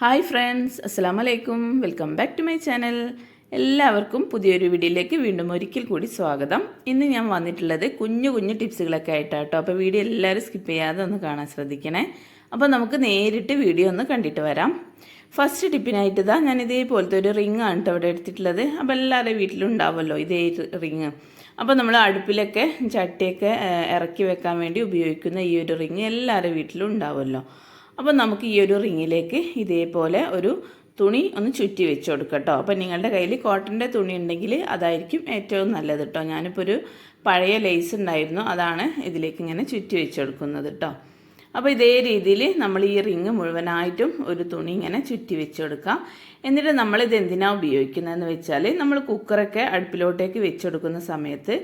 Hi friends അസ്സാം വലൈക്കും welcome back to my channel. എല്ലാവർക്കും പുതിയൊരു വീഡിയോയിലേക്ക് വീണ്ടും ഒരിക്കൽ കൂടി സ്വാഗതം. ഇന്ന് ഞാൻ വന്നിട്ടുള്ളത് കുഞ്ഞു കുഞ്ഞു ടിപ്സുകളൊക്കെ ആയിട്ടാട്ടോ. അപ്പോൾ വീഡിയോ എല്ലാവരും സ്കിപ്പ് ചെയ്യാതെ ഒന്ന് കാണാൻ ശ്രദ്ധിക്കണേ. അപ്പോൾ നമുക്ക് നേരിട്ട് വീഡിയോ ഒന്ന് കണ്ടിട്ട് വരാം. ഫസ്റ്റ് ടിപ്പിനായിട്ട് ഇതാ ഞാൻ ഇതേപോലത്തെ ഒരു റിങ് ആണ് കേട്ടോ അവിടെ എടുത്തിട്ടുള്ളത്. അപ്പോൾ എല്ലാവരുടെ വീട്ടിലുണ്ടാവുമല്ലോ ഇതേ റിങ് അപ്പോൾ നമ്മൾ അടുപ്പിലൊക്കെ ചട്ടിയൊക്കെ ഇറക്കി വെക്കാൻ വേണ്ടി ഉപയോഗിക്കുന്ന ഈ ഒരു റിങ് എല്ലാവരുടെ വീട്ടിലും ഉണ്ടാവുമല്ലോ. അപ്പോൾ നമുക്ക് ഈ ഒരു റിങ്ങിലേക്ക് ഇതേപോലെ ഒരു തുണി ഒന്ന് ചുറ്റി വെച്ച് കൊടുക്കാം കേട്ടോ അപ്പോൾ നിങ്ങളുടെ കയ്യിൽ കോട്ടന്റെ തുണി ഉണ്ടെങ്കിൽ അതായിരിക്കും ഏറ്റവും നല്ലത് കേട്ടോ ഞാനിപ്പോൾ ഒരു പഴയ ലേസ് ഉണ്ടായിരുന്നു. അതാണ് ഇതിലേക്ക് ഇങ്ങനെ ചുറ്റി വെച്ച് കൊടുക്കുന്നത് കേട്ടോ അപ്പോൾ ഇതേ രീതിയിൽ നമ്മൾ ഈ റിങ് മുഴുവനായിട്ടും ഒരു തുണി ഇങ്ങനെ ചുറ്റി വെച്ച് കൊടുക്കാം എന്നിട്ട് നമ്മൾ ഇത് എന്തിനാണ് ഉപയോഗിക്കുന്നതെന്ന് വെച്ചാൽ നമ്മൾ കുക്കറൊക്കെ അടുപ്പിലോട്ടേക്ക് വെച്ചെടുക്കുന്ന സമയത്ത്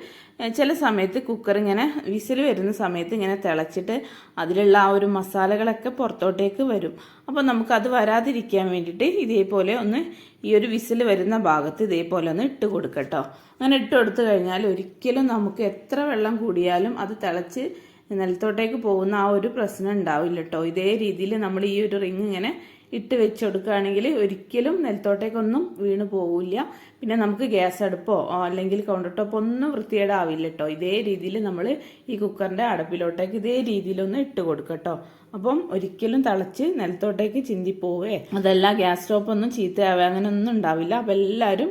ചില സമയത്ത് കുക്കർ ഇങ്ങനെ വിസിൽ വരുന്ന സമയത്ത് ഇങ്ങനെ തിളച്ചിട്ട് അതിലുള്ള ആ ഒരു മസാലകളൊക്കെ പുറത്തോട്ടേക്ക് വരും. അപ്പോൾ നമുക്കത് വരാതിരിക്കാൻ വേണ്ടിയിട്ട് ഇതേപോലെ ഒന്ന് ഈ ഒരു വിസിൽ വരുന്ന ഭാഗത്ത് ഇതേപോലെ ഒന്ന് ഇട്ട് കൊടുക്കട്ടോ. അങ്ങനെ ഇട്ട് കൊടുത്തു കഴിഞ്ഞാൽ ഒരിക്കലും നമുക്ക് എത്ര വെള്ളം കൂടിയാലും അത് തിളച്ച് നിലത്തോട്ടേക്ക് പോകുന്ന ആ ഒരു പ്രശ്നം ഉണ്ടാവില്ല കേട്ടോ ഇതേ രീതിയിൽ നമ്മൾ ഈ ഒരു റിങ് ഇങ്ങനെ ഇട്ട് വെച്ച് കൊടുക്കുകയാണെങ്കിൽ ഒരിക്കലും നെൽത്തോട്ടേക്കൊന്നും വീണ് പോവില്ല. പിന്നെ നമുക്ക് ഗ്യാസ് അടുപ്പോ അല്ലെങ്കിൽ കൗണ്ടർ ടോപ്പോ ഒന്നും വൃത്തികേടാവില്ല കേട്ടോ ഇതേ രീതിയിൽ നമ്മൾ ഈ കുക്കറിന്റെ അടപ്പിലോട്ടേക്ക് ഇതേ രീതിയിലൊന്ന് ഇട്ട് കൊടുക്കട്ടോ അപ്പം ഒരിക്കലും തിളച്ച് നിലത്തോട്ടേക്ക് ചിന്തിപ്പോവേ. അതല്ല ഗ്യാസ് സ്റ്റോപ്പ് സ്റ്റോപ്പൊന്നും ചീത്തയാവേ അങ്ങനെ ഒന്നും ഉണ്ടാവില്ല. അപ്പം എല്ലാവരും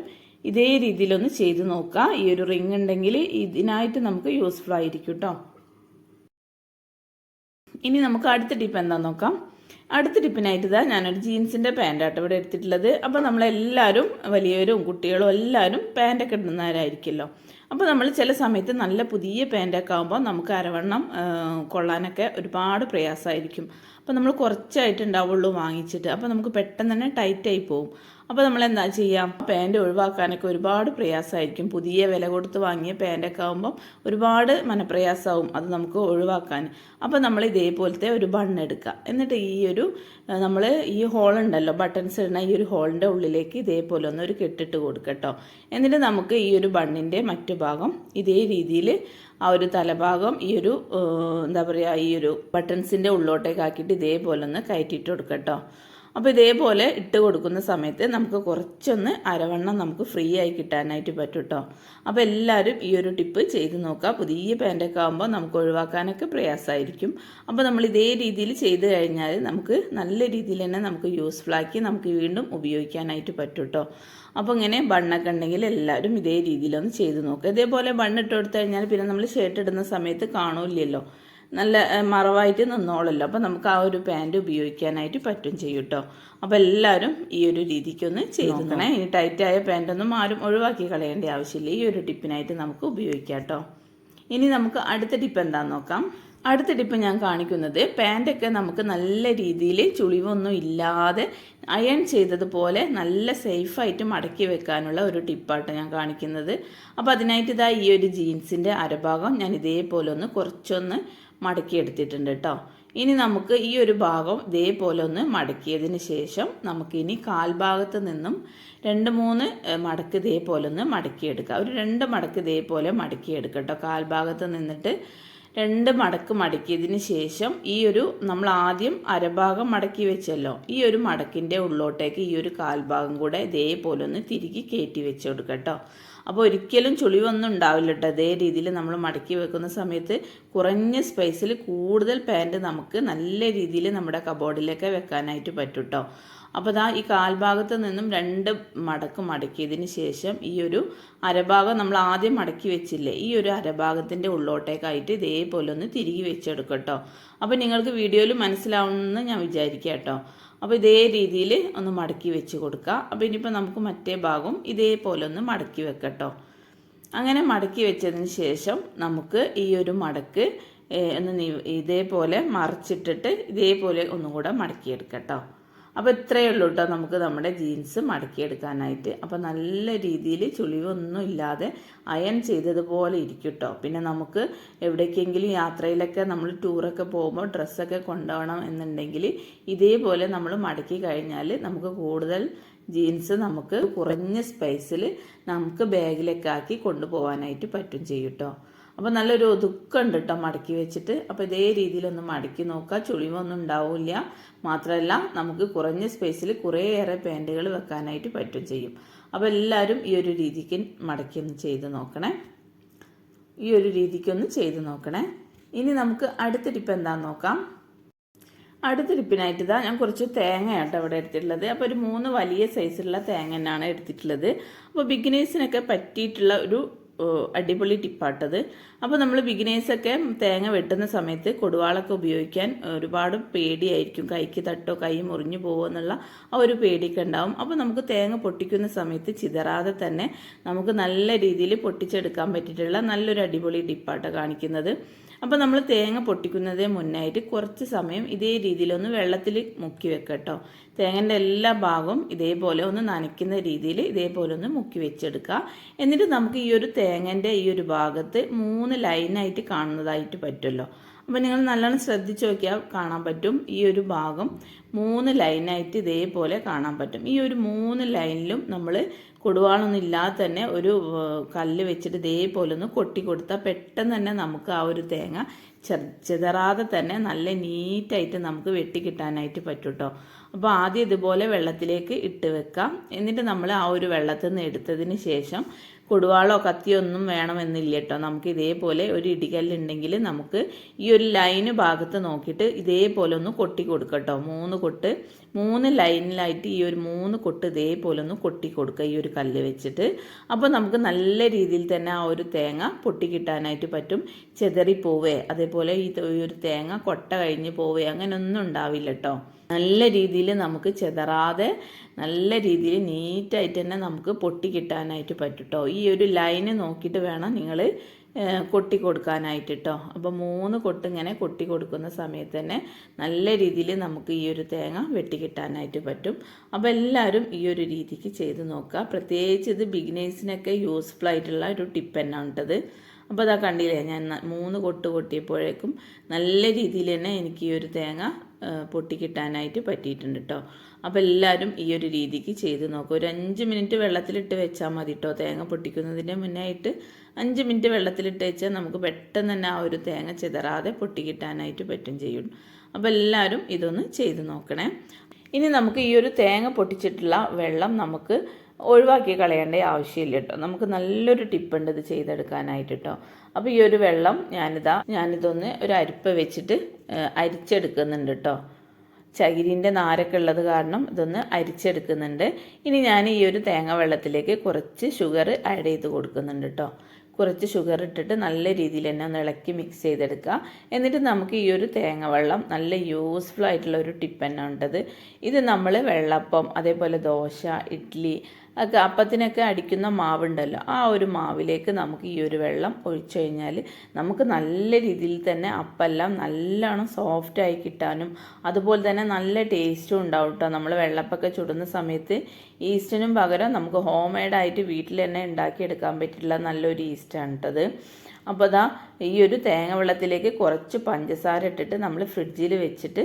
ഇതേ രീതിയിലൊന്ന് ചെയ്ത് നോക്കുക ഈ ഒരു റിംഗ് ഉണ്ടെങ്കിൽ ഇതിനായിട്ട് നമുക്ക് യൂസ്ഫുൾ ആയിരിക്കും കേട്ടോ ഇനി നമുക്ക് അടുത്ത ടിപ്പ് എന്താ നോക്കാം. അടുത്ത ടിപ്പിനായിട്ട് ഇതാ ഞാനൊരു ജീൻസിന്റെ പാന്റാട്ടോ ഇവിടെ എടുത്തിട്ടുള്ളത്. അപ്പോൾ നമ്മളെല്ലാവരും വലിയവരും കുട്ടികളും എല്ലാവരും പാന്റൊക്കെ ഇടുന്നവരായിരിക്കുമല്ലോ. അപ്പോൾ നമ്മൾ ചില സമയത്ത് നല്ല പുതിയ പാന്റൊക്കെ ആകുമ്പോൾ നമുക്ക് അരവണ്ണം കൊള്ളാനൊക്കെ ഒരുപാട് പ്രയാസമായിരിക്കും. അപ്പോൾ നമ്മൾ കുറച്ചായിട്ട് ഉണ്ടാവുള്ളൂ വാങ്ങിച്ചിട്ട്. അപ്പോൾ നമുക്ക് പെട്ടെന്ന് തന്നെ ടൈറ്റായി പോകും അപ്പോൾ നമ്മൾ എന്താ ചെയ്യാം? പാന്റ് ഒഴിവാക്കാനൊക്കെ ഒരുപാട് പ്രയാസമായിരിക്കും. പുതിയ വില കൊടുത്ത് വാങ്ങിയ പാന്റൊക്കെ ആകുമ്പോൾ ഒരുപാട് മനപ്രയാസമാവും അത് നമുക്ക് ഒഴിവാക്കാൻ. അപ്പോൾ നമ്മൾ ഇതേപോലത്തെ ഒരു ബണ്ണ് എടുക്കുക എന്നിട്ട് ഈ ഒരു നമ്മൾ ഈ ഹോൾ ഉണ്ടല്ലോ ബട്ടൺസ് ഇടുന്ന ഈ ഒരു ഹോളിന്റെ ഉള്ളിലേക്ക് ഇതേപോലെ ഒന്ന് ഒരു കെട്ടിട്ട് കൊടുക്കട്ടോ എന്നിട്ട് നമുക്ക് ഈ ഒരു ബണ്ണിന്റെ മറ്റു ഭാഗം ഇതേ രീതിയിൽ ആ ഒരു തലഭാഗം ഈ ഒരു എന്താ പറയുക ഈ ഒരു ബട്ടൺസിന്റെ ഉള്ളോട്ടേക്ക് ആക്കിയിട്ട് ഇതേപോലെ ഒന്ന് കയറ്റിയിട്ട് കൊടുക്കട്ടോ അപ്പോൾ ഇതേപോലെ ഇട്ട് കൊടുക്കുന്ന സമയത്ത് നമുക്ക് കുറച്ചൊന്ന് അരവണ്ണം നമുക്ക് ഫ്രീ ആയി കിട്ടാനായിട്ട് പറ്റും കേട്ടോ അപ്പോൾ എല്ലാവരും ഈ ഒരു ടിപ്പ് ചെയ്ത് നോക്കുക പുതിയ പാന്റൊക്കെ ആകുമ്പോൾ നമുക്ക് ഒഴിവാക്കാനൊക്കെ പ്രയാസമായിരിക്കും അപ്പോൾ നമ്മൾ ഇതേ രീതിയിൽ ചെയ്ത് കഴിഞ്ഞാൽ നമുക്ക് നല്ല രീതിയിൽ തന്നെ നമുക്ക് യൂസ്ഫുൾ ആക്കി നമുക്ക് വീണ്ടും ഉപയോഗിക്കാനായിട്ട് പറ്റും കേട്ടോ അപ്പോൾ ഇങ്ങനെ ബണ്ണൊക്കെ ഉണ്ടെങ്കിൽ എല്ലാവരും ഇതേ രീതിയിലൊന്ന് ചെയ്ത് നോക്കുക ഇതേപോലെ ബണ്ണിട്ട് കൊടുത്തു കഴിഞ്ഞാൽ പിന്നെ നമ്മൾ ഷർട്ട് ഇടുന്ന സമയത്ത് കാണൂല്ലല്ലോ. നല്ല മറവായിട്ട് നിന്നോളല്ലോ. അപ്പോൾ നമുക്ക് ആ ഒരു പാന്റ് ഉപയോഗിക്കാനായിട്ട് പറ്റും ചെയ്യും കേട്ടോ അപ്പോൾ എല്ലാവരും ഈ ഒരു രീതിക്കൊന്ന് ചെയ്ത് നോക്കണേ. ഇനി ടൈറ്റായ പാന്റൊന്നും ആരും ഒഴിവാക്കി കളയേണ്ട ആവശ്യമില്ല. ഈ ഒരു ടിപ്പിനായിട്ട് നമുക്ക് ഉപയോഗിക്കാം കേട്ടോ ഇനി നമുക്ക് അടുത്ത ടിപ്പ് എന്താണെന്ന് നോക്കാം. അടുത്ത ടിപ്പ് ഞാൻ കാണിക്കുന്നത് പാന്റൊക്കെ നമുക്ക് നല്ല രീതിയിൽ ചുളിവൊന്നും ഇല്ലാതെ അയൺ ചെയ്തതുപോലെ നല്ല സേഫായിട്ട് മടക്കി വെക്കാനുള്ള ഒരു ടിപ്പാട്ടോ ഞാൻ കാണിക്കുന്നത്. അപ്പോൾ അതിനായിട്ട് ഇതാ ഈ ഒരു ജീൻസിന്റെ അരഭാഗം ഞാൻ ഇതേപോലെ ഒന്ന് കുറച്ചൊന്ന് മടക്കി എടുത്തിട്ടുണ്ട് കേട്ടോ. ഇനി നമുക്ക് ഈ ഒരു ഭാഗം ഇതേപോലെ ഒന്ന് മടക്കിയതിന് ശേഷം നമുക്കിനി കാൽഭാഗത്ത് നിന്നും രണ്ട് മൂന്ന് മടക്ക് ഇതേപോലെ ഒന്ന് മടക്കിയെടുക്കുക ഒരു രണ്ട് മടക്ക് ഇതേപോലെ മടക്കിയെടുക്കുക കേട്ടോ. കാൽഭാഗത്ത് നിന്നിട്ട് രണ്ട് മടക്ക് മടക്കിയതിന് ശേഷം ഈ ഒരു നമ്മൾ ആദ്യം അരഭാഗം മടക്കി വെച്ചല്ലോ. ഈ ഒരു മടക്കിന്റെ ഉള്ളോട്ടേക്ക് ഈ ഒരു കാൽഭാഗം കൂടെ ഇതേപോലെ ഒന്ന് തിരികെ കയറ്റി വെച്ച് കൊടുക്കുക കേട്ടോ. അപ്പോൾ ഒരിക്കലും ചുളിവൊന്നും ഉണ്ടാവില്ല കേട്ടോ അതേ രീതിയിൽ നമ്മൾ മടക്കി വെക്കുന്ന സമയത്ത് കുറഞ്ഞ സ്പേസിൽ കൂടുതൽ പാന്റ് നമുക്ക് നല്ല രീതിയിൽ നമ്മുടെ കബോർഡിലൊക്കെ വെക്കാനായിട്ട് പറ്റും കേട്ടോ അപ്പോൾ ദാ ഈ കാൽഭാഗത്ത് നിന്നും രണ്ട് മടക്ക് മടക്കിയതിന് ശേഷം ഈ ഒരു അരഭാഗം നമ്മൾ ആദ്യം മടക്കി വെച്ചില്ലേ ഈ ഒരു അരഭാഗത്തിന്റെ ഉള്ളോട്ടേക്കായിട്ട് ഇതേപോലെ ഒന്ന് തിരികെ വെച്ചെടുക്കട്ടോ. കേട്ടോ അപ്പോൾ നിങ്ങൾക്ക് വീഡിയോയിൽ മനസ്സിലാവുമെന്ന് ഞാൻ വിചാരിക്കാം കേട്ടോ അപ്പോൾ ഇതേ രീതിയിൽ ഒന്ന് മടക്കി വെച്ച് കൊടുക്കുക അപ്പോൾ ഇനിയിപ്പോൾ നമുക്ക് മറ്റേ ഭാഗം ഇതേപോലെ ഒന്ന് മടക്കി വെക്കട്ടോ. അങ്ങനെ മടക്കി വെച്ചതിന് ശേഷം നമുക്ക് ഈ ഒരു മടക്ക് ഒന്ന് ഇതേപോലെ മറിച്ചിട്ടിട്ട് ഇതേപോലെ ഒന്നും കൂടെ മടക്കിയെടുക്കട്ടോ. അപ്പോൾ ഇത്രയേ ഉള്ളൂ കേട്ടോ നമുക്ക് നമ്മുടെ ജീൻസ് മടക്കിയെടുക്കാനായിട്ട്. അപ്പോൾ നല്ല രീതിയിൽ ചുളിവൊന്നും ഇല്ലാതെ അയൺ ചെയ്തതുപോലെ ഇരിക്കും കേട്ടോ പിന്നെ നമുക്ക് എവിടേക്കെങ്കിലും യാത്രയിലൊക്കെ നമ്മൾ ടൂറൊക്കെ പോകുമ്പോൾ ഡ്രസ്സൊക്കെ കൊണ്ടുപോകണം എന്നുണ്ടെങ്കിൽ ഇതേപോലെ നമ്മൾ മടക്കി കഴിഞ്ഞാൽ നമുക്ക് കൂടുതൽ ജീൻസ് നമുക്ക് കുറഞ്ഞ സ്പേസിൽ നമുക്ക് ബാഗിലൊക്കെ ആക്കി കൊണ്ടുപോകാനായിട്ട് പറ്റും ചെയ്യും കേട്ടോ അപ്പോൾ നല്ലൊരു ഒതുക്കുണ്ട് കേട്ടോ മടക്കി വെച്ചിട്ട്. അപ്പോൾ ഇതേ രീതിയിലൊന്ന് മടക്കി നോക്കുക. ചുളിവൊന്നും ഉണ്ടാവില്ല. മാത്രമല്ല നമുക്ക് കുറഞ്ഞ സ്പേസിൽ കുറേയേറെ പാന്റുകൾ വെക്കാനായിട്ട് പറ്റും ചെയ്യും. അപ്പോൾ എല്ലാവരും ഈ ഒരു രീതിക്ക് മടക്കി ഒന്ന് ചെയ്ത് നോക്കണേ. ഈ ഒരു രീതിക്കൊന്ന് ചെയ്ത് നോക്കണേ. ഇനി നമുക്ക് അടുത്ത ടിപ്പ് എന്താണെന്ന് നോക്കാം. അടുത്ത ടിപ്പിനായിട്ട് ഇതാ ഞാൻ കുറച്ച് തേങ്ങയാട്ടോ അവിടെ എടുത്തിട്ടുള്ളത്. അപ്പോൾ ഒരു മൂന്ന് വലിയ സൈസിലുള്ള തേങ്ങ തന്നെയാണ് എടുത്തിട്ടുള്ളത്. അപ്പോൾ ബിഗിനേഴ്സിനൊക്കെ പറ്റിയിട്ടുള്ള ഒരു അടിപൊളി ടിപ്പാട്ടത്. അപ്പോൾ നമ്മൾ ബിഗിനേഴ്സൊക്കെ തേങ്ങ വെട്ടുന്ന സമയത്ത് കൊടുവാളൊക്കെ ഉപയോഗിക്കാൻ ഒരുപാട് പേടിയായിരിക്കും. കൈക്ക് തട്ടോ കൈ മുറിഞ്ഞു പോകുമോ എന്നുള്ള ആ ഒരു പേടിയൊക്കെ ഉണ്ടാവും. അപ്പോൾ നമുക്ക് തേങ്ങ പൊട്ടിക്കുന്ന സമയത്ത് ചിതറാതെ തന്നെ നമുക്ക് നല്ല രീതിയിൽ പൊട്ടിച്ചെടുക്കാൻ പറ്റിയിട്ടുള്ള നല്ലൊരു അടിപൊളി ടിപ്പാട്ടോ കാണിക്കുന്നത്. അപ്പോൾ നമ്മൾ തേങ്ങ പൊട്ടിക്കുന്നതേ മുന്നായിട്ട് കുറച്ച് സമയം ഇതേ രീതിയിലൊന്ന് വെള്ളത്തിൽ മുക്കി വെക്കട്ടോ തേങ്ങന്റെ എല്ലാ ഭാഗവും ഇതേപോലെ ഒന്ന് നനയ്ക്കുന്ന രീതിയിൽ ഇതേപോലെ ഒന്ന് മുക്കി വെച്ചെടുക്കുക എന്നിട്ട് നമുക്ക് ഈ ഒരു തേങ്ങന്റെ ഈ ഒരു ഭാഗത്ത് മൂന്ന് ലൈനായിട്ട് കാണുന്നതായിട്ട് പറ്റുമല്ലോ അപ്പോൾ നിങ്ങൾ നല്ലോണം ശ്രദ്ധിച്ച് നോക്കിയാൽ കാണാൻ പറ്റും ഈ ഒരു ഭാഗം മൂന്ന് ലൈനായിട്ട് ഇതേപോലെ കാണാൻ പറ്റും. ഈ ഒരു മൂന്ന് ലൈനിലും നമ്മൾ കൊടുവാളൊന്നും ഇല്ലാതെ തന്നെ ഒരു കല്ല് വെച്ചിട്ട് ഇതേപോലെ ഒന്ന് കൊട്ടി കൊടുത്താൽ പെട്ടെന്ന് തന്നെ നമുക്ക് ആ ഒരു തേങ്ങ ചെതറാതെ തന്നെ നല്ല നീറ്റായിട്ട് നമുക്ക് വെട്ടിക്കിട്ടാനായിട്ട് പറ്റും കേട്ടോ അപ്പോൾ ആദ്യം ഇതുപോലെ വെള്ളത്തിലേക്ക് ഇട്ട് വെക്കാം. എന്നിട്ട് നമ്മൾ ആ ഒരു വെള്ളത്തിൽ നിന്ന് എടുത്തതിന് ശേഷം കൊടുവാളോ കത്തിയോ ഒന്നും വേണമെന്നില്ല കേട്ടോ നമുക്ക് ഇതേപോലെ ഒരു ഇടികല്ലുണ്ടെങ്കിൽ നമുക്ക് ഈ ഒരു ലൈന് ഭാഗത്ത് നോക്കിയിട്ട് ഇതേപോലെ ഒന്ന് കൊട്ടി കൊടുക്കട്ടോ. മൂന്ന് കൊട്ട് മൂന്ന് ലൈനിലായിട്ട് ഈ ഒരു മൂന്ന് കൊട്ട് ഇതേപോലെ ഒന്ന് കൊട്ടി കൊടുക്കുക ഈ ഒരു കല്ല് വെച്ചിട്ട്. അപ്പോൾ നമുക്ക് നല്ല രീതിയിൽ തന്നെ ആ ഒരു തേങ്ങ പൊട്ടി കിട്ടാനായിട്ട് പറ്റും. ചെതറി പോവേ അതേപോലെ ഈ ഈ ഒരു തേങ്ങ കൊട്ട കഴിഞ്ഞ് പോവേ അങ്ങനെയൊന്നും ഉണ്ടാവില്ല കേട്ടോ നല്ല രീതിയിൽ നമുക്ക് ചെതറാതെ നല്ല രീതിയിൽ നീറ്റായിട്ട് തന്നെ നമുക്ക് പൊട്ടി കിട്ടാനായിട്ട് പറ്റും കേട്ടോ ഈ ഒരു ലൈന് നോക്കിയിട്ട് വേണം നിങ്ങൾ കൊട്ടി കൊടുക്കാനായിട്ട് കേട്ടോ അപ്പോൾ മൂന്ന് കൊട്ട് ഇങ്ങനെ കൊട്ടി കൊടുക്കുന്ന സമയത്ത് തന്നെ നല്ല രീതിയിൽ നമുക്ക് ഈ ഒരു തേങ്ങ വെട്ടി കിട്ടാനായിട്ട് പറ്റും. അപ്പോൾ എല്ലാവരും ഈ ഒരു രീതിക്ക് ചെയ്ത് നോക്കുക. പ്രത്യേകിച്ച് ഇത് ബിഗിനേഴ്സിനൊക്കെ യൂസ്ഫുൾ ആയിട്ടുള്ള ഒരു ടിപ്പ് തന്നെയാണ് കേട്ടത് അപ്പോൾ അതാ കണ്ടില്ലേ ഞാൻ മൂന്ന് കൊട്ട് കൊട്ടിയപ്പോഴേക്കും നല്ല രീതിയിൽ തന്നെ എനിക്ക് ഈ ഒരു തേങ്ങ പൊട്ടിക്കിട്ടാനായിട്ട് പറ്റിയിട്ടുണ്ട് കേട്ടോ അപ്പോൾ എല്ലാവരും ഈ ഒരു രീതിക്ക് ചെയ്ത് നോക്കുക ഒരു അഞ്ച് മിനിറ്റ് വെള്ളത്തിലിട്ട് വെച്ചാൽ മതി കേട്ടോ തേങ്ങ പൊട്ടിക്കുന്നതിന്റെ മുന്നേ ആയിട്ട് അഞ്ച് മിനിറ്റ് വെള്ളത്തിലിട്ട് വെച്ചാൽ നമുക്ക് പെട്ടെന്ന് തന്നെ ആ ഒരു തേങ്ങ ചിതറാതെ പൊട്ടിക്കിട്ടാനായിട്ട് പറ്റും ചെയ്യും. അപ്പോൾ എല്ലാവരും ഇതൊന്ന് ചെയ്ത് നോക്കണേ. ഇനി നമുക്ക് ഈ ഒരു തേങ്ങ പൊട്ടിച്ചിട്ടുള്ള വെള്ളം നമുക്ക് ഒഴിവാക്കി കളയേണ്ട ആവശ്യമില്ല കേട്ടോ നമുക്ക് നല്ലൊരു ടിപ്പുണ്ട് ഇത് ചെയ്തെടുക്കാനായിട്ട് കേട്ടോ അപ്പോൾ ഈ ഒരു വെള്ളം ഞാനിതാ ഞാനിതൊന്ന് ഒരു അരിപ്പ വെച്ചിട്ട് അരിച്ചെടുക്കുന്നുണ്ട് കേട്ടോ ചകിരിന്റെ നാരൊക്കെ ഉള്ളത് കാരണം ഇതൊന്ന് അരിച്ചെടുക്കുന്നുണ്ട്. ഇനി ഞാൻ ഈ ഒരു തേങ്ങ വെള്ളത്തിലേക്ക് കുറച്ച് ഷുഗർ ആഡ് ചെയ്ത് കൊടുക്കുന്നുണ്ട് കേട്ടോ കുറച്ച് ഷുഗർ ഇട്ടിട്ട് നല്ല രീതിയിൽ തന്നെ ഒന്ന് ഇളക്കി മിക്സ് ചെയ്തെടുക്കുക. എന്നിട്ട് നമുക്ക് ഈ ഒരു തേങ്ങ വെള്ളം നല്ല യൂസ്ഫുൾ ആയിട്ടുള്ള ഒരു ടിപ്പ് തന്നെ ഉണ്ടത് ഇത് നമ്മൾ വെള്ളപ്പം അതേപോലെ ദോശ ഇഡ്ഡലി ഒക്കെ അപ്പത്തിനൊക്കെ അടിക്കുന്ന മാവുണ്ടല്ലോ. ആ ഒരു മാവിലേക്ക് നമുക്ക് ഈ ഒരു വെള്ളം ഒഴിച്ചു കഴിഞ്ഞാൽ നമുക്ക് നല്ല രീതിയിൽ തന്നെ അപ്പെല്ലാം നല്ലോണം സോഫ്റ്റായി കിട്ടാനും അതുപോലെ തന്നെ നല്ല ടേസ്റ്റും ഉണ്ടാവും കേട്ടോ നമ്മൾ വെള്ളപ്പൊക്കെ ചുടുന്ന സമയത്ത് ഈസ്റ്റിനും പകരം നമുക്ക് ഹോം മെയ്ഡായിട്ട് വീട്ടിൽ തന്നെ ഉണ്ടാക്കിയെടുക്കാൻ പറ്റില്ല നല്ലൊരു ഈസ്റ്റാണ് കേട്ടത് അപ്പോൾ അതാ ഈ ഒരു തേങ്ങ വെള്ളത്തിലേക്ക് കുറച്ച് പഞ്ചസാര ഇട്ടിട്ട് നമ്മൾ ഫ്രിഡ്ജിൽ വെച്ചിട്ട്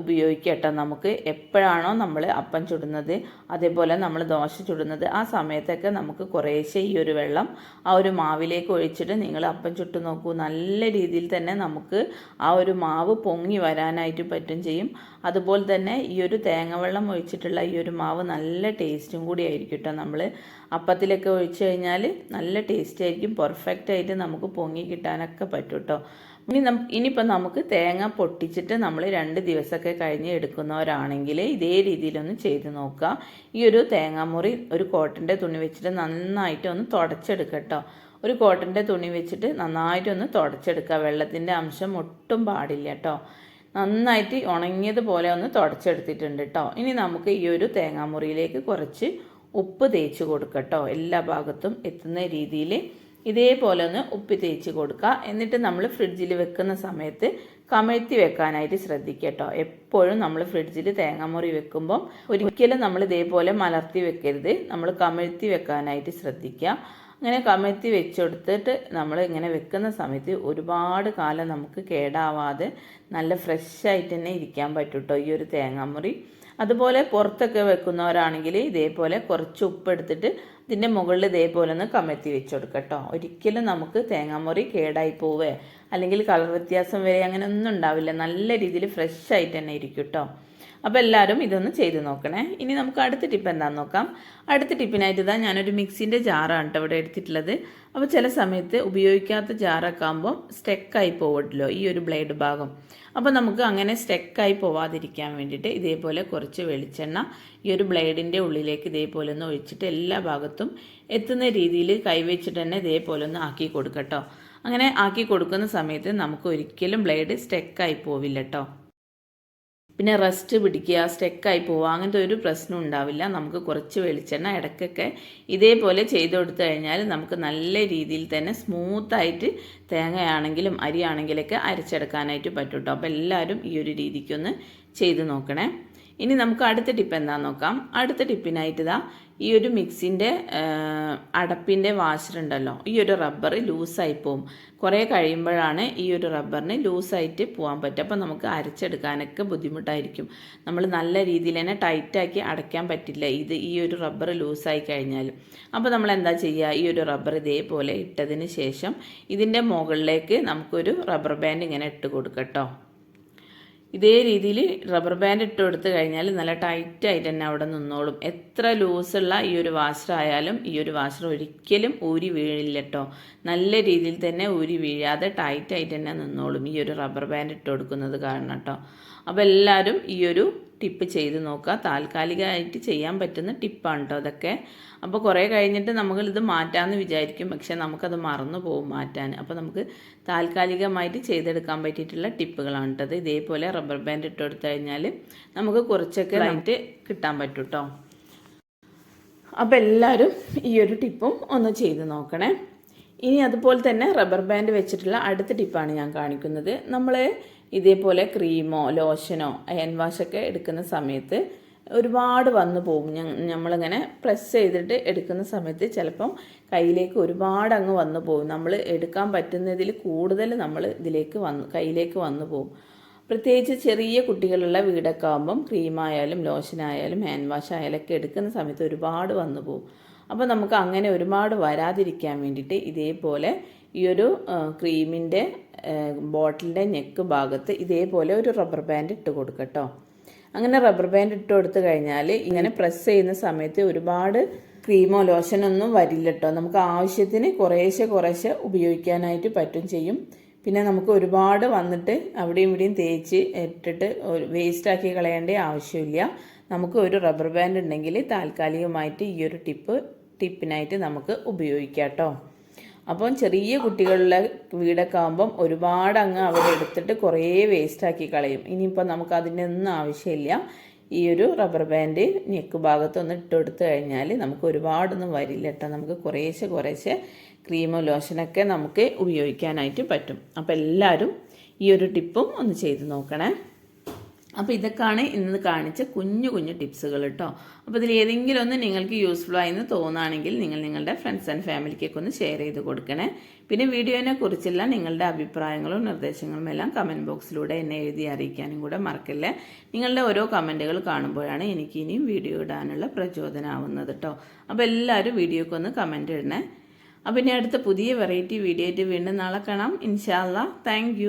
ഉപയോഗിക്കുക കേട്ടോ നമുക്ക് എപ്പോഴാണോ നമ്മൾ അപ്പം ചുടുന്നത് അതേപോലെ നമ്മൾ ദോശ ചുടുന്നത് ആ സമയത്തൊക്കെ നമുക്ക് കുറേശ്ശെ ഈ ഒരു വെള്ളം ആ ഒരു മാവിലേക്ക് ഒഴിച്ചിട്ട് നിങ്ങൾ അപ്പം ചുട്ട് നോക്കൂ. നല്ല രീതിയിൽ തന്നെ നമുക്ക് ആ ഒരു മാവ് പൊങ്ങി വരാനായിട്ട് പറ്റും ചെയ്യും. അതുപോലെ തന്നെ ഈ ഒരു തേങ്ങ വെള്ളം ഒഴിച്ചിട്ടുള്ള ഈ ഒരു മാവ് നല്ല ടേസ്റ്റും കൂടി ആയിരിക്കും കേട്ടോ നമ്മൾ അപ്പത്തിലൊക്കെ ഒഴിച്ചു കഴിഞ്ഞാൽ നല്ല ടേസ്റ്റ് ആയിരിക്കും പെർഫെക്റ്റ് ആയിട്ട് നമുക്ക് പൊങ്ങി കിട്ടാനൊക്കെ പറ്റും കേട്ടോ. ഇനി ഇനിയിപ്പോൾ നമുക്ക് തേങ്ങ പൊട്ടിച്ചിട്ട് നമ്മൾ രണ്ട് ദിവസമൊക്കെ കഴിഞ്ഞ് എടുക്കുന്നവരാണെങ്കിൽ ഇതേ രീതിയിലൊന്ന് ചെയ്ത് നോക്കുക ഈ ഒരു തേങ്ങാമുറി ഒരു കോട്ടന്റെ തുണി വെച്ചിട്ട് നന്നായിട്ട് ഒന്ന് തുടച്ചെടുക്കട്ടോ. ഒരു കോട്ടന്റെ തുണി വെച്ചിട്ട് നന്നായിട്ടൊന്ന് തുടച്ചെടുക്കുക വെള്ളത്തിന്റെ അംശം ഒട്ടും പാടില്ല കേട്ടോ നന്നായിട്ട് ഉണങ്ങിയതുപോലെ ഒന്ന് തുടച്ചെടുത്തിട്ടുണ്ട് കേട്ടോ ഇനി നമുക്ക് ഈ ഒരു തേങ്ങാമുറിയിലേക്ക് കുറച്ച് ഉപ്പ് തേച്ച് കൊടുക്കട്ടോ. എല്ലാ ഭാഗത്തും എത്തുന്ന രീതിയിൽ ഇതേപോലെ ഒന്ന് ഉപ്പ് തേച്ച് കൊടുക്കുക എന്നിട്ട് നമ്മൾ ഫ്രിഡ്ജിൽ വെക്കുന്ന സമയത്ത് കമഴ്ത്തി വെക്കാനായിട്ട് ശ്രദ്ധിക്കട്ടോ എപ്പോഴും നമ്മൾ ഫ്രിഡ്ജിൽ തേങ്ങാമുറി വെക്കുമ്പോൾ ഒരിക്കലും നമ്മൾ ഇതേപോലെ മലർത്തി വെക്കരുത്. നമ്മൾ കമഴ്ത്തി വെക്കാനായിട്ട് ശ്രദ്ധിക്കുക അങ്ങനെ കമഴ്ത്തി വെച്ചെടുത്തിട്ട് നമ്മൾ ഇങ്ങനെ വെക്കുന്ന സമയത്ത് ഒരുപാട് കാലം നമുക്ക് കേടാവാതെ നല്ല ഫ്രഷായിട്ട് തന്നെ ഇരിക്കാൻ പറ്റും കേട്ടോ ഈ ഒരു തേങ്ങാമുറി. അതുപോലെ പുറത്തൊക്കെ വെക്കുന്നവരാണെങ്കിൽ ഇതേപോലെ കുറച്ച് ഉപ്പ് എടുത്തിട്ട് ഇതിന്റെ മുകളിൽ ഇതേപോലെ ഒന്ന് കമഴ്ത്തി വെച്ച് കേട്ടോ. ഒരിക്കലും നമുക്ക് തേങ്ങാമുറി കേടായി പോവേ. അല്ലെങ്കിൽ കളർ വ്യത്യാസം വരെ അങ്ങനെ ഒന്നും ഉണ്ടാവില്ല. നല്ല രീതിയിൽ ഫ്രഷ് ആയിട്ട് തന്നെ ഇരിക്കും കേട്ടോ. അപ്പോൾ എല്ലാവരും ഇതൊന്ന് ചെയ്ത് നോക്കണേ. ഇനി നമുക്ക് അടുത്ത ടിപ്പ് എന്താണെന്ന് നോക്കാം. അടുത്ത ടിപ്പിനായിട്ട് ഇതാ ഞാനൊരു മിക്സിന്റെ ജാറാണ് കേട്ടോ ഇവിടെ എടുത്തിട്ടുള്ളത്. അപ്പോൾ ചില സമയത്ത് ഉപയോഗിക്കാത്ത ജാറൊക്കെ ആകുമ്പോൾ സ്റ്റെക്കായി പോവട്ടല്ലോ ഈ ഒരു ബ്ലേഡ് ഭാഗം. അപ്പോൾ നമുക്ക് അങ്ങനെ സ്റ്റെക്കായി പോവാതിരിക്കാൻ വേണ്ടിയിട്ട് ഇതേപോലെ കുറച്ച് വെളിച്ചെണ്ണ ഈ ഒരു ബ്ലേഡിന്റെ ഉള്ളിലേക്ക് ഇതേപോലെ ഒന്ന് ഒഴിച്ചിട്ട് എല്ലാ ഭാഗത്തും എത്തുന്ന രീതിയിൽ കൈവച്ചിട്ട് തന്നെ ഇതേപോലെ ഒന്ന് ആക്കി കൊടുക്കട്ടോ. അങ്ങനെ ആക്കി കൊടുക്കുന്ന സമയത്ത് നമുക്ക് ഒരിക്കലും ബ്ലേഡ് സ്റ്റെക്കായി പോവില്ല കേട്ടോ പിന്നെ റെസ്റ്റ് പിടിക്കുക സ്റ്റെക്കായി പോവുക അങ്ങനത്തെ ഒരു പ്രശ്നം ഉണ്ടാവില്ല. നമുക്ക് കുറച്ച് വെളിച്ചെണ്ണ ഇടയ്ക്കൊക്കെ ഇതേപോലെ ചെയ്ത് കൊടുത്തു കഴിഞ്ഞാൽ നമുക്ക് നല്ല രീതിയിൽ തന്നെ സ്മൂത്തായിട്ട് തേങ്ങയാണെങ്കിലും അരിയാണെങ്കിലൊക്കെ അരച്ചെടുക്കാനായിട്ട് പറ്റും കേട്ടോ അപ്പോൾ എല്ലാവരും ഈ ഒരു രീതിക്കൊന്ന് ചെയ്ത് നോക്കണേ. ഇനി നമുക്ക് അടുത്ത ടിപ്പ് എന്താണെന്ന് നോക്കാം. അടുത്ത ടിപ്പിനായിട്ട് ഇതാ ഈ ഒരു മിക്സിന്റെ അടപ്പിന്റെ വാഷറുണ്ടല്ലോ ഈ ഒരു റബ്ബർ ലൂസായി പോവും. കുറേ കഴിയുമ്പോഴാണ് ഈ ഒരു റബ്ബറിന് ലൂസായിട്ട് പോകാൻ പറ്റുക. അപ്പോൾ നമുക്ക് അരച്ചെടുക്കാനൊക്കെ ബുദ്ധിമുട്ടായിരിക്കും. നമ്മൾ നല്ല രീതിയിൽ തന്നെ ടൈറ്റാക്കി അടയ്ക്കാൻ പറ്റില്ല ഇത് ഈ ഒരു റബ്ബർ ലൂസായി കഴിഞ്ഞാൽ. അപ്പോൾ നമ്മൾ എന്താ ചെയ്യുക? ഈ ഒരു റബ്ബർ ഇതേപോലെ ഇട്ടതിന് ശേഷം ഇതിന്റെ മുകളിലേക്ക് നമുക്കൊരു റബ്ബർ ബാൻഡ് ഇങ്ങനെ ഇട്ട് കൊടുക്കട്ടോ ഇതേ രീതിയിൽ റബ്ബർ ബാൻഡ് ഇട്ട് കൊടുത്തു കഴിഞ്ഞാൽ നല്ല ടൈറ്റായിട്ട് തന്നെ അവിടെ നിന്നോളും. എത്ര ലൂസുള്ള ഈ ഒരു വാഷർ ആയാലും ഈ ഒരു വാഷർ ഒരിക്കലും ഊരി വീഴില്ല കേട്ടോ നല്ല രീതിയിൽ തന്നെ ഊരി വീഴാതെ ടൈറ്റായിട്ട് തന്നെ നിന്നോളും ഈ ഒരു റബ്ബർ ബാൻഡ് ഇട്ട് കൊടുക്കുന്നത് കാരണം കേട്ടോ അപ്പോൾ എല്ലാവരും ഈ ഒരു ടിപ്പ് ചെയ്ത് നോക്കുക. താൽക്കാലികമായിട്ട് ചെയ്യാൻ പറ്റുന്ന ടിപ്പാണ് കേട്ടോ അതൊക്കെ അപ്പോൾ കുറേ കഴിഞ്ഞിട്ട് ഇത് മാറ്റാമെന്ന് വിചാരിക്കും. പക്ഷേ നമുക്കത് മറന്നു പോകും മാറ്റാൻ. അപ്പോൾ നമുക്ക് താൽക്കാലികമായിട്ട് ചെയ്തെടുക്കാൻ പറ്റിയിട്ടുള്ള ടിപ്പുകളാണ് കേട്ടത് ഇതേപോലെ റബ്ബർ ബാൻഡ് ഇട്ട് കൊടുത്തു കഴിഞ്ഞാൽ നമുക്ക് കുറച്ചൊക്കെ ആയിട്ട് കിട്ടാൻ പറ്റും കേട്ടോ അപ്പോൾ എല്ലാവരും ഈ ഒരു ടിപ്പും ഒന്ന് ചെയ്ത് നോക്കണേ. ഇനി അതുപോലെ തന്നെ റബ്ബർ ബാൻഡ് വെച്ചിട്ടുള്ള അടുത്ത ടിപ്പാണ് ഞാൻ കാണിക്കുന്നത്. നമ്മൾ ഇതേപോലെ ക്രീമോ ലോഷനോ ഹാൻഡ് വാഷൊക്കെ എടുക്കുന്ന സമയത്ത് ഒരുപാട് വന്നു പോകും. നമ്മളിങ്ങനെ പ്രസ് ചെയ്തിട്ട് എടുക്കുന്ന സമയത്ത് ചിലപ്പം കയ്യിലേക്ക് ഒരുപാട് അങ്ങ് വന്നു പോകും. നമ്മൾ എടുക്കാൻ പറ്റുന്നതിൽ കൂടുതൽ നമ്മൾ ഇതിലേക്ക് വന്നു കയ്യിലേക്ക് വന്നു പോകും. പ്രത്യേകിച്ച് ചെറിയ കുട്ടികളുള്ള വീടൊക്കെ ആകുമ്പം ക്രീമായാലും ലോഷനായാലും ഹാൻഡ് വാഷ് ആയാലും ഒക്കെ എടുക്കുന്ന സമയത്ത് ഒരുപാട് വന്നു പോകും. അപ്പോൾ നമുക്ക് അങ്ങനെ ഒരുപാട് വരാതിരിക്കാൻ വേണ്ടിയിട്ട് ഇതേപോലെ ഈ ഒരു ക്രീമിന്റെ ബോട്ടിലിന്റെ നെക്ക് ഭാഗത്ത് ഇതേപോലെ ഒരു റബ്ബർ ബാൻഡ് ഇട്ട് കൊടുക്കട്ടോ അങ്ങനെ റബ്ബർ ബാൻഡ് ഇട്ട് കൊടുത്തു കഴിഞ്ഞാൽ ഇങ്ങനെ പ്രസ് ചെയ്യുന്ന സമയത്ത് ഒരുപാട് ക്രീമോ ലോഷനൊന്നും വരില്ല കേട്ടോ നമുക്ക് ആവശ്യത്തിന് കുറേശ്ശെ കുറേശ്ശെ ഉപയോഗിക്കാനായിട്ട് പറ്റും ചെയ്യും. പിന്നെ നമുക്ക് ഒരുപാട് വന്നിട്ട് അവിടെയും ഇവിടെയും തേച്ച് ഇട്ടിട്ട് വേസ്റ്റാക്കി കളയേണ്ട ആവശ്യമില്ല. നമുക്ക് ഒരു റബ്ബർ ബാൻഡ് ഉണ്ടെങ്കിൽ താൽക്കാലികമായിട്ട് ഈ ഒരു ടിപ്പ് ടിപ്പിനായിട്ട് നമുക്ക് ഉപയോഗിക്കാം കേട്ടോ അപ്പം ചെറിയ കുട്ടികളുടെ വീടൊക്കെ ആകുമ്പം ഒരുപാട് അങ്ങ് അവിടെ എടുത്തിട്ട് കുറേ വേസ്റ്റാക്കി കളയും. ഇനിയിപ്പോൾ നമുക്ക് അതിന്റെ ഒന്നും ആവശ്യമില്ല. ഈ ഒരു റബ്ബർ ബാൻഡ് നെക്ക് ഭാഗത്തൊന്ന് ഇട്ട് കൊടുത്തു കഴിഞ്ഞാൽ നമുക്ക് ഒരുപാടൊന്നും വരില്ല കേട്ടോ. നമുക്ക് കുറേശ്ശെ കുറേശ്ശെ ക്രീമോ ലോഷനൊക്കെ നമുക്ക് ഉപയോഗിക്കാനായിട്ട് പറ്റും. അപ്പോൾ എല്ലാവരും ഈ ഒരു ടിപ്പും ഒന്ന് ചെയ്ത് നോക്കണേ. അപ്പോൾ ഇതൊക്കെയാണ് ഇന്ന് കാണിച്ച കുഞ്ഞു കുഞ്ഞു ടിപ്സുകൾ കേട്ടോ. അപ്പോൾ ഇതിൽ ഏതെങ്കിലും ഒന്ന് നിങ്ങൾക്ക് യൂസ്ഫുൾ ആയെന്ന് തോന്നുകയാണെങ്കിൽ നിങ്ങൾ നിങ്ങളുടെ ഫ്രണ്ട്സ് ആൻഡ് ഫാമിലിക്കൊക്കെ ഒന്ന് ഷെയർ ചെയ്ത് കൊടുക്കണേ. പിന്നെ വീഡിയോനെ കുറിച്ചുള്ള നിങ്ങളുടെ അഭിപ്രായങ്ങളും നിർദ്ദേശങ്ങളും എല്ലാം കമന്റ് ബോക്സിലൂടെ എന്നെ എഴുതി അറിയിക്കാനും കൂടെ മറക്കല്ലേ. നിങ്ങളുടെ ഓരോ കമന്റുകൾ കാണുമ്പോഴാണ് എനിക്ക് ഇനിയും വീഡിയോ ഇടാനുള്ള പ്രചോദനമാവുന്നത് കേട്ടോ. അപ്പോൾ എല്ലാവരും വീഡിയോക്ക് ഒന്ന് കമന്റ് ഇടണേ. അപ്പം ഇനി അടുത്ത പുതിയ വെറൈറ്റി വീഡിയോ ആയിട്ട് വീണ്ടും നാളെ കാണാം. ഇൻഷാല്ല താങ്ക്